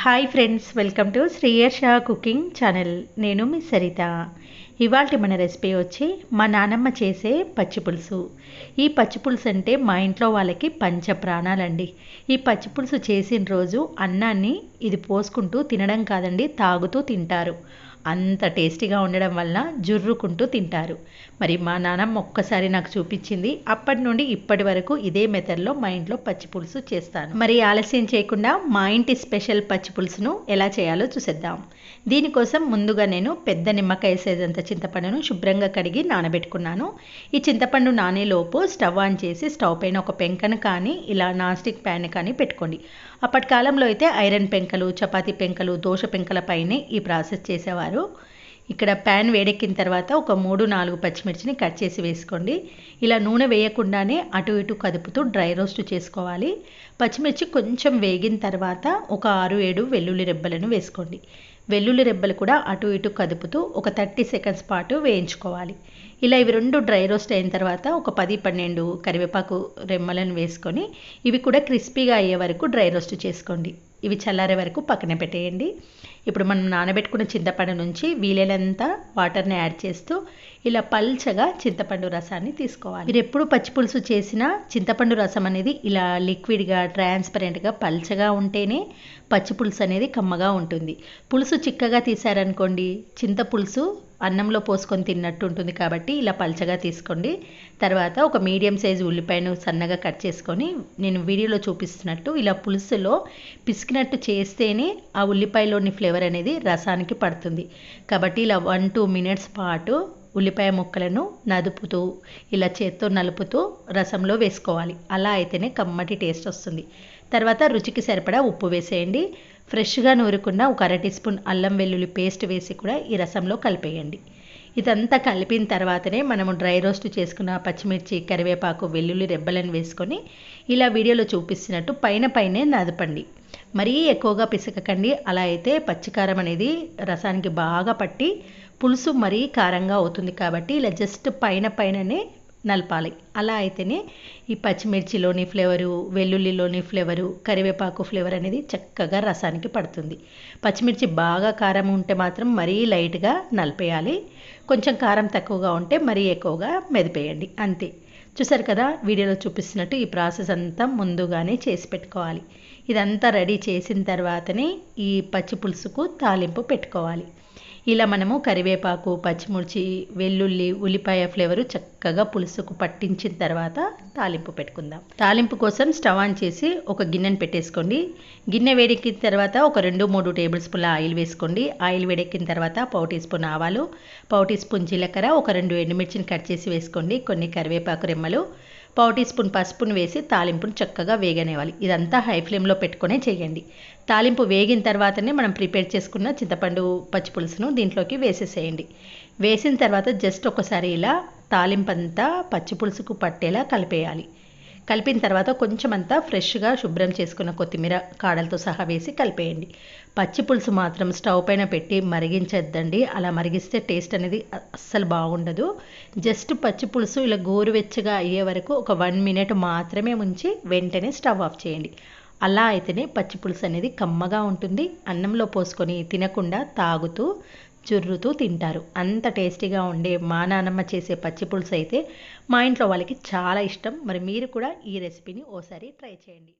Hi friends welcome to Sriyarsha cooking channel నేను మీ సరిత. ఇవాళ మన రెసిపీ వచ్చి మా నానమ్మ చేసే పచ్చి పులుసు. ఈ పచ్చి పులుసు అంటే మా ఇంట్లో వాళ్ళకి పంచ ప్రాణాలండి. ఈ పచ్చి పులుసు చేసిన రోజు అన్నాన్ని ఇది పోసుకుంటూ తినడం కాదండి తాగుతూ తింటారు. అంత టేస్టీగా ఉండడం వల్ల జుర్రుకుంటూ తింటారు. మరి మా నాన్నమ్మ ఒక్కసారి నాకు చూపించింది. అప్పటి నుండి ఇప్పటి వరకు ఇదే మెథడ్లో మా ఇంట్లో పచ్చి పులుసు చేస్తాను. మరి ఆలస్యం చేయకుండా మా ఇంటి స్పెషల్ పచ్చి పులుసును ఎలా చేయాలో చూసేద్దాం. దీనికోసం ముందుగా నేను పెద్ద నిమ్మకాయ సైజ్ అంత చింతపండును శుభ్రంగా కడిగి నానబెట్టుకున్నాను. ఈ చింతపండు నానేలోపు స్టవ్ ఆన్ చేసి స్టవ్ పైన ఒక పెంకను కానీ ఇలా నాన్ స్టిక్ ప్యాన్ కానీ పెట్టుకోండి. అప్పటి కాలంలో అయితే ఐరన్ పెంకలు చపాతీ పెంకలు దోశ పెంకలపైనే ఈ ప్రాసెస్ చేసేవారు. ఇక్కడ ప్యాన్ వేడెక్కిన తర్వాత ఒక మూడు నాలుగు పచ్చిమిర్చిని కట్ చేసి వేసుకోండి. ఇలా నూనె వేయకుండానే అటు ఇటు కదుపుతూ డ్రై రోస్ట్ చేసుకోవాలి. పచ్చిమిర్చి కొంచెం వేగిన తర్వాత ఒక ఆరు ఏడు వెల్లుల్లి రెబ్బలను వేసుకోండి. వెల్లుల్లి రెబ్బలు కూడా అటు ఇటు కదుపుతూ ఒక థర్టీ సెకండ్స్ పాటు వేయించుకోవాలి. ఇలా ఇవి రెండు డ్రై రోస్ట్ అయిన తర్వాత ఒక పది పన్నెండు కరివేపాకు రెమ్మలను వేసుకొని ఇవి కూడా క్రిస్పీగా అయ్యే వరకు డ్రై రోస్ట్ చేసుకోండి. ఇవి చల్లారే వరకు పక్కన పెట్టేయండి. ఇప్పుడు మనం నానబెట్టుకున్న చింతపండు నుంచి వీలైనంత వాటర్ని యాడ్ చేస్తూ ఇలా పల్చగా చింతపండు రసాన్ని తీసుకోవాలి. మీరు ఎప్పుడు పచ్చిపులుసు చేసినా చింతపండు రసం అనేది ఇలా లిక్విడ్గా ట్రాన్స్పరెంట్గా పల్చగా ఉంటేనే పచ్చిపులుసు అనేది కమ్మగా ఉంటుంది. పులుసు చిక్కగా తీసారనుకోండి చింతపులుసు అన్నంలో పోసుకొని తిన్నట్టు ఉంటుంది కాబట్టి ఇలా పల్చగా తీసుకోండి. తర్వాత ఒక మీడియం సైజు ఉల్లిపాయను సన్నగా కట్ చేసుకొని నేను వీడియోలో చూపిస్తున్నట్టు ఇలా పులుసులో పిసికినట్టు చేస్తేనే ఆ ఉల్లిపాయలోని ఫ్లేవర్ అనేది రసానికి పడుతుంది. కాబట్టి ఇలా వన్ టూ మినిట్స్ పాటు ఉల్లిపాయ ముక్కలను నదుపుతూ ఇలా చేత్తో నలుపుతూ రసంలో వేసుకోవాలి. అలా అయితేనే కమ్మటి టేస్ట్ వస్తుంది. తర్వాత రుచికి సరిపడా ఉప్పు వేసేయండి. ఫ్రెష్గా నూరుకున్న ఒక అర టీ స్పూన్ అల్లం వెల్లుల్లి పేస్ట్ వేసి కూడా ఈ రసంలో కలిపేయండి. ఇదంతా కలిపిన తర్వాతనే మనము డ్రై రోస్ట్ చేసుకున్న పచ్చిమిర్చి కరివేపాకు వెల్లుల్లి రెబ్బలను వేసుకొని ఇలా వీడియోలో చూపిస్తున్నట్టు పైన పైనే నదపండి. మరీ ఎక్కువగా పిసకకండి. అలా అయితే పచ్చికారం అనేది రసానికి బాగా పట్టి పులుసు మరీ కారంగా అవుతుంది కాబట్టి ఇలా జస్ట్ పైన పైననే నలపాలి. అలా అయితేనే ఈ పచ్చిమిర్చిలోని ఫ్లేవరు వెల్లుల్లిలోని ఫ్లేవరు కరివేపాకు ఫ్లేవర్ అనేది చక్కగా రసానికి పడుతుంది. పచ్చిమిర్చి బాగా కారం ఉంటే మాత్రం మరీ లైట్గా నలిపేయాలి. కొంచెం కారం తక్కువగా ఉంటే మరీ ఎక్కువగా మెదిపేయండి. అంతే. చూసారు కదా వీడియోలో చూపిస్తున్నట్టు ఈ ప్రాసెస్ అంతా ముందుగానే చేసి పెట్టుకోవాలి. ఇదంతా రెడీ చేసిన తర్వాతనే ఈ పచ్చి పులుసుకు తాలింపు పెట్టుకోవాలి. ఇలా మనము కరివేపాకు పచ్చిమిర్చి వెల్లుల్లి ఉల్లిపాయ ఫ్లేవరు చక్కగా పులుసుకు పట్టించిన తర్వాత తాలింపు పెట్టుకుందాం. తాలింపు కోసం స్టవ్ ఆన్ చేసి ఒక గిన్నెను పెట్టేసుకోండి. గిన్నె వేడెక్కిన తర్వాత ఒక రెండు మూడు టేబుల్ స్పూన్ల ఆయిల్ వేసుకోండి. ఆయిల్ వేడెక్కిన తర్వాత పావు టీ స్పూన్ ఆవాలు పావు టీ స్పూన్ జీలకర్ర ఒక రెండు ఎండుమిర్చిని కట్ చేసి వేసుకోండి. కొన్ని కరివేపాకు రెమ్మలు పావు టీ స్పూన్ పసుపును వేసి తాలింపును చక్కగా వేగనేవాలి ఇదంతా హై ఫ్లేమ్లో పెట్టుకునే చేయండి. తాలింపు వేగిన తర్వాతనే మనం ప్రిపేర్ చేసుకున్న చింతపండు పచ్చిపులుసును దీంట్లోకి వేసేసేయండి. వేసిన తర్వాత జస్ట్ ఒకసారి ఇలా తాలింపు అంతా పట్టేలా కలిపేయాలి. కలిపిన తర్వాత కొంచెం అంతా ఫ్రెష్గా శుభ్రం చేసుకున్న కొత్తిమీర కాడలతో సహా వేసి కలిపేయండి. పచ్చి పులుసు మాత్రం స్టవ్ పైన పెట్టి మరిగించద్దండి. అలా మరిగిస్తే టేస్ట్ అనేది అస్సలు బాగుండదు. జస్ట్ పచ్చి పులుసు ఇలా గోరువెచ్చగా అయ్యే వరకు ఒక వన్ మినిట్ మాత్రమే ఉంచి వెంటనే స్టవ్ ఆఫ్ చేయండి. అలా అయితేనే పచ్చి పులుసు అనేది కమ్మగా ఉంటుంది. అన్నంలో పోసుకొని తినకుండా తాగుతూ చుర్రుతూ తింటారు. అంత టేస్టీగా ఉండే మా నానమ్మ చేసే పచ్చి పులుసు అయితే మా ఇంట్లో వాళ్ళకి చాలా ఇష్టం. మరి మీరు కూడా ఈ రెసిపీని ఓసారి ట్రై చేయండి.